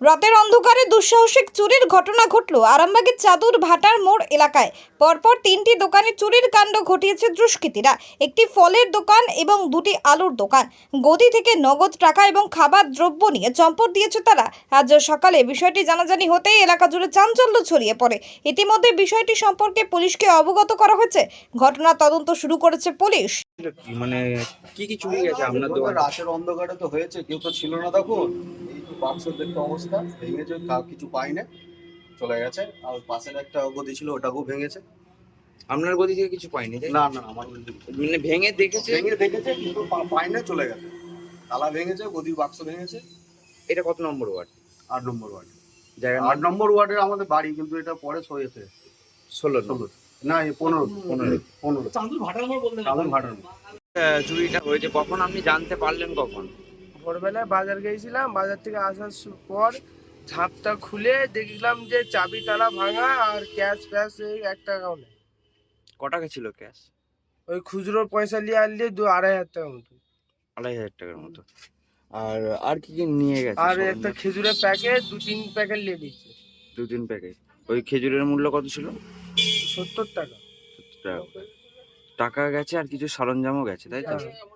রাতের অন্ধকারে দুঃসাহসিক চুরির ঘটনা ঘটল আরামবাগের চাদুর ভাটার মোড় এলাকায়। পরপর তিনটি দোকানে চুরির কাণ্ড ঘটিয়েছে দুষ্কৃতীরা। একটি ফলের দোকান এবং দুটি আলুর দোকান। গদি থেকে নগদ টাকা এবং খাবার দ্রব্য নিয়ে চম্পট দিয়েছে তারা। আজ সকালে বিষয়টি জানাজানি হতেই এলাকা জুড়ে চাঞ্চল্য ছড়িয়ে পড়ে। ইতিমধ্যে বিষয়টি সম্পর্কে পুলিশকে অবগত করা হয়েছে। ঘটনা তদন্ত শুরু করেছে পুলিশ। মানে কি কি চুরি গেছে আপনার রাতের অন্ধকারে তো হয়েছে কেউ তো ছিল না তখন। বাক্সের দেখতে অবস্থা ভেঙেছে কাউ কিছু পাই না চলে গেছে। আর পাশের একটা গদি ছিল ওটাকেও ভেঙেছে। আপনার গদি থেকে কিছু পাইনি না? না আমার মানে ভেঙে দেখেছে? ভেঙে দেখেছে কিন্তু পাই না চলে গেছে। তালা ভেঙেছে গদির বাক্স ভেঙেছে। এটা কত নম্বর ওয়ার্ড? আট নম্বর ওয়ার্ড। জায়গা আট নম্বর ওয়ার্ডের আমাদের বাড়ি কিন্তু এটা পরে সয়েছে ষোলো ষোলো। না এই পনেরো পনেরো পনেরো। চাঁদুর ভাটার চাঁদুর ভাটার আহ, চুরিটা হয়েছে কখন আপনি জানতে পারলেন কখন? ভোরবেলায় বাজার গিয়েছিলাম বাজার থেকে আসার পর ঝাপটা খুলে দেখলাম যে চাবি তালা ভাঙা আর ক্যাশ ফ্যাশ এই এক টাকাও নেই। ক টাকা ছিল ক্যাশ? ওই খুচরো পয়সা নিয়ে আনলে দু আড়াই হাজার টাকার মতো। আড়াই হাজার টাকার মতো। আর আর কি কি নিয়ে গেছে আর একটা খেজুরের প্যাকেট দু তিন প্যাকেট নিয়ে নিচ্ছে দু তিন প্যাকেট। ওই খেজুরের মূল্য কত ছিল? সত্তর টাকা। সত্তর টাকা। টাকা গেছে আর কিছু সরঞ্জামও গেছে তাই তো? হ্যাঁ।